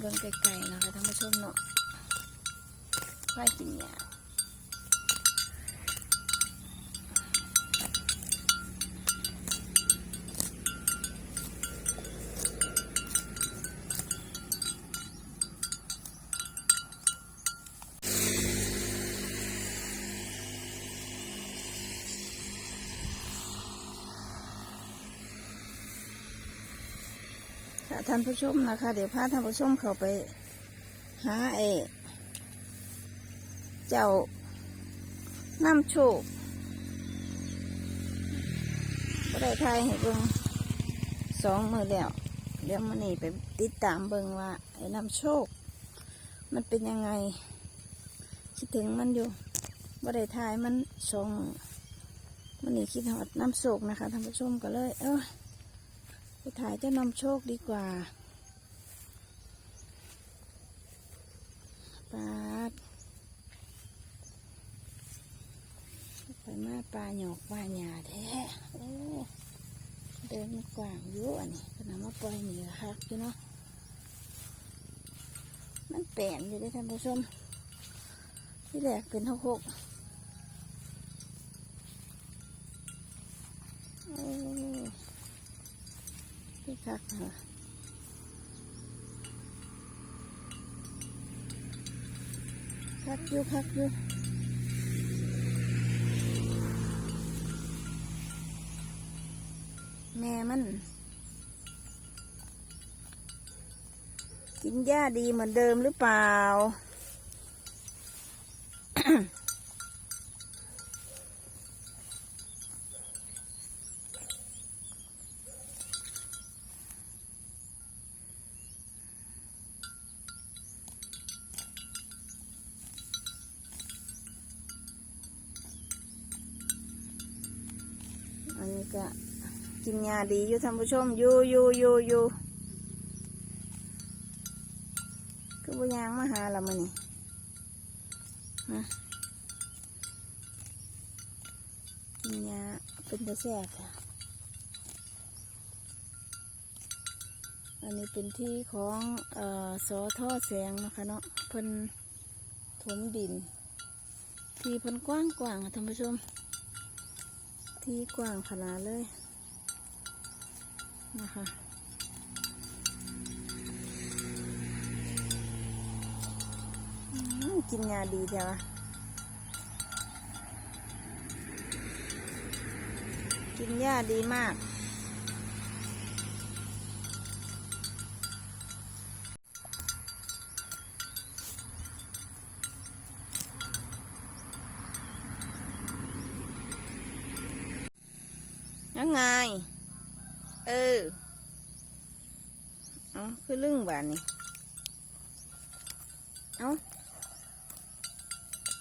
เบิ่งไกลๆนะคะท่านผู้ชมเนาะควายกินหญ้า ท่านผู้ชมนะคะ เดี๋ยวพาท่านผู้ชมเข้าไป หาไอ้เจ้าน้ำโชคก็ได้ทายให้เบิงสองมือแล้วเดี๋ยวมันนี่ไปติดตามเบิงว่าไอ้น้ำโชค มันเป็นยังไง คิดถึงมันอยู่บ่ได้ทายมันสองมันนี่คิดหอดน้ำโชคนะคะท่านผู้ชมก็เลย เออ ไปถ่ายเจ้านำโชคดีกว่าปาดไปมาปลาหยอกปลาหยาแท้โอ้เดินกว้างอยู่อันนี้ขนาดมาปล่อยหนีคักอยู่เนาะมันแปลนอยู่เด้วยท่านผู้ชมที่แรกเป็นหกหกโอ้ ที่คักเหรอคักอยู่คักอยู่แม่มัน กินหญ้าดีเหมือนเดิมหรือเปล่า ก็กินยาดีอยู่ท่านผู้ชมอยู่อยู่อยู่อยู่คือบุยางมาหาเรามานี่นะกินยาเป็นตะแสบค่ะอันนี้เป็นที่ของเอ่อสอท่อแสงนะคะเนาะเพิ่นถมดิน ที่เพิ่นกว้างกว้างค่ะท่านผู้ชม ที่กว้างขนาดเลยนะคะกินงาดีจ้ะกินหญ้าดีมาก ไง เออเอาคือลึ่งบานนี่เอา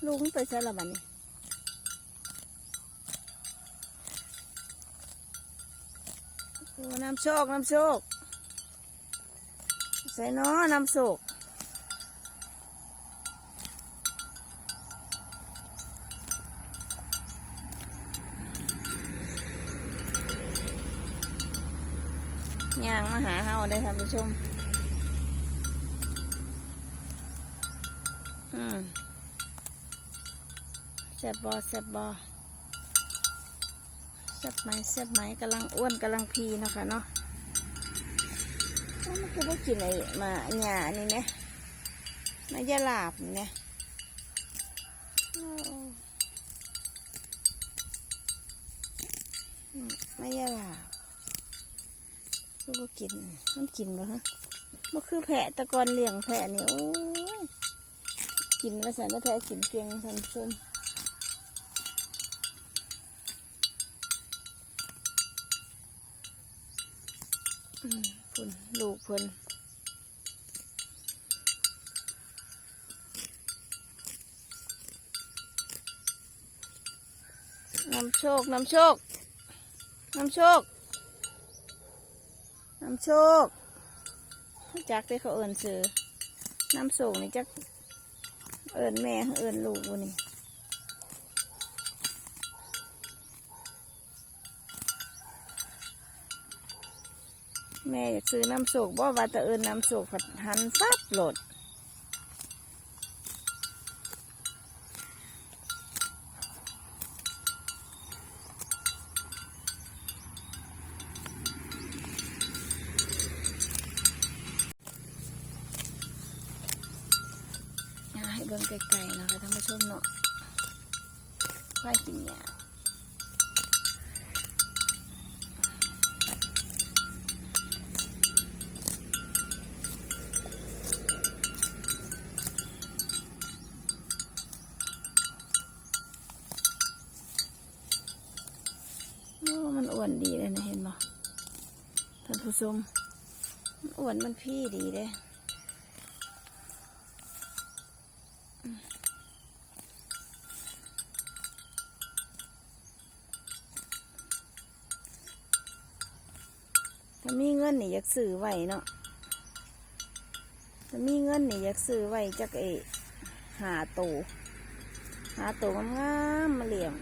ลุงไปใส่ละบานนี่น้ำโชค น้ำโชค ใส่น้อน้ำโชค ย่างมาหาเฮาได้ท่านผู้ชม อืมแซบบอแซบบอแซบไหมแซบไหมกำลังอ้วนกำลังพีนะคะเนาะมันคือพวกกินไอ้มาหญ้านี่เนี่ยมายาลาบเนี่ยโอ้อืมมายาลาบ คือบ่กินมันกินบ่ฮะมันคือแพะตะกอนเลี้ยงแพะนี่โอ้ยกินแล้วสันแล้วแพะกินเก่งท่านผู้ชมพุ่นลูกเพิ่นน้ำโชคน้ำโชคน้ำโชคำโชค จักได้เขาเอินซื้อน้ำส่งนี่จักเอินแม่เอินลูกวะนี่แม่อยากซื้อน้ำโศกบ่ว่าแต่เอินน้ำโศกผัดหันซับโหลด อ่าให้เบิ่ง ไกลๆนะคะท่านผู้ชมเนาะควายกินหญ้าโอ้มันอ้วนดีเลยนะเห็นบ่ท่านผู้ชม มันอ้วนมันพี่ดีเลย ถ้ามีเงินนี่อยากซื้อไว้เนาะถ้ามีเงินนี่อยากซื้อไว้จักเอหาโตหาโตวงามๆมาเลี้ยง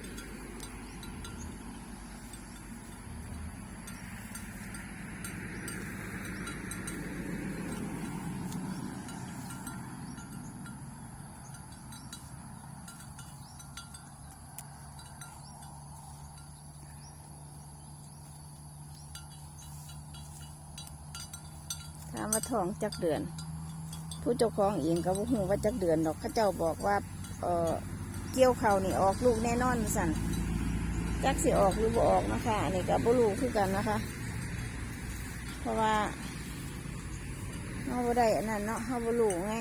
ถามว่าท้องจักเดือน ผู้เจ้าของเองก็บ่ฮู้ว่าจักเดือนดอกเข้าเจ้าบอกว่าเออเกี่ยวเขานี่ออกลูกแน่นอนสั่นจักสิออกหรือบ่ออกนะคะอันนี้ก็บ่รู้คือกันนะคะ เพราะว่าเฮาบ่ได้อันนั้นเนาะเฮาบ่รู้ไง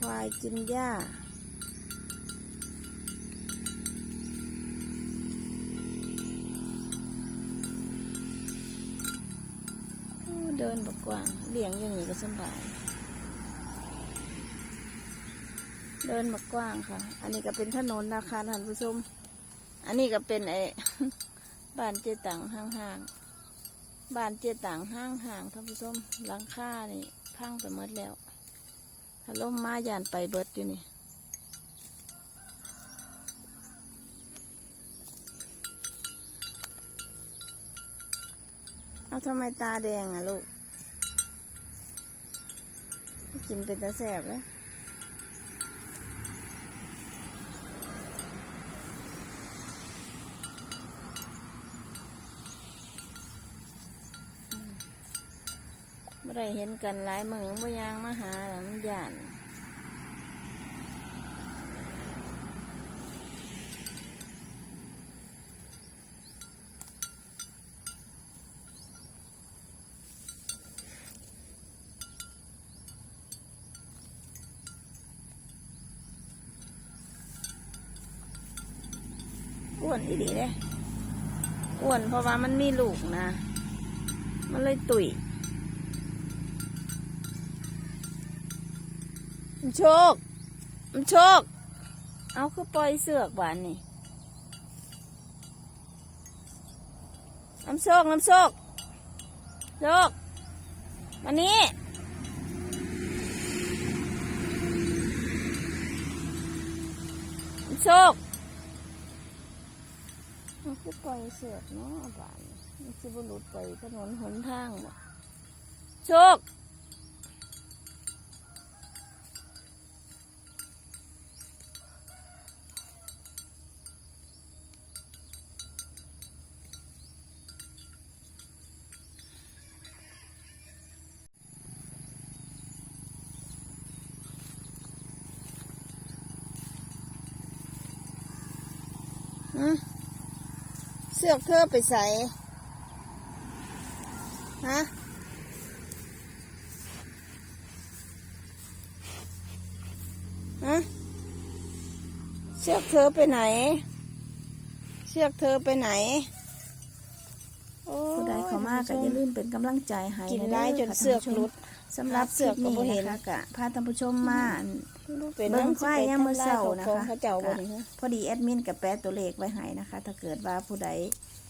ควายกินหญ้า เดินบกกว่างเลี้ยงอย่างนี้ก็สบาย เดินบกกว้างค่ะ อันนี้ก็เป็นถนนนะคะท่านผู้ชม อันนี้ก็เป็นไอ้บ้านเจตังห่างๆ บ้านเจตังห่างๆท่านผู้ชมหลังคานี่พังไปหมดแล้ว ถ้าล่มมาย่านไปเบิดอยู่นี่เอาทำไมตาแดงอะลูก กินเป็นตาแสบเลย ได้เห็นกันหลายมือบ่ยางมาหาหลังยานอ้วนอีดีเลยอ้วนเพราะว่ามันมีลูกนะ มันเลยตุย มันโชค มันโชค เอาคือปล่อยเสือกบานนี่น้ำโชค น้ำโชคโชคมานี้น้ำโชคเอาคือปล่อยเสือกเนาะบานมันจะบรุษไปถนนหนทางบ่โชค เสื้อเธอไปใส่ฮะฮะเสือกเธอไปไหนเสือกเธอไปไหน ใดเขามากก็อย่าลืมเป็นกำลังใจให้กินนะได้เด้อจนค่ะเสือกท่านผู้ชมหลุดสำหรับเสือกก็บ่เห็นคลิปนะคะกะพาท่านผู้ชมมาเบิ่งควายยามมื้อเช้านะคะเขาเจ้าบ่นี่ฮะพอดีแอดมินกับแปะตัวเลขไว้ให้นะคะ ถ้าเกิดว่าผู้ใด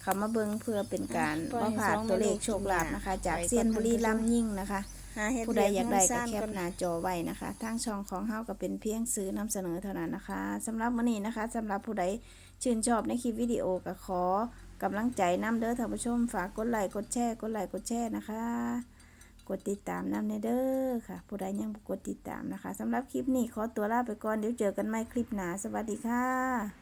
เขามาเบิ่งเพื่อเป็นการมาผ่านตัวเลขโชคลาภนะคะ จากเซียนบุรีรัมย์ยิ่งนะคะหาเฮ็ดผู้ใดอยากได้ก็เวีแคยปงหน้าจอไว้นะคะทางช่องของเฮาก็เป็นเพียงซื้อนำเสนอเท่านั้นนะคะสำหรับมื้อนี้นะคะสำหรับผู้ใดชื่นชอบในคลิปวิดีโอก็ขอ กำลังใจน้ำเด้อท่านผู้ชม ฝากกดไลค์กดแชร์กดไลค์กดแชร์นะคะ กดติดตามน้ำในเด้อค่ะ ผู้ใดยังบ่กดติดตามนะคะสำหรับคลิปนี้ขอตัวลาไปก่อนเดี๋ยวเจอกันใหม่คลิปหน้าสวัสดีค่ะ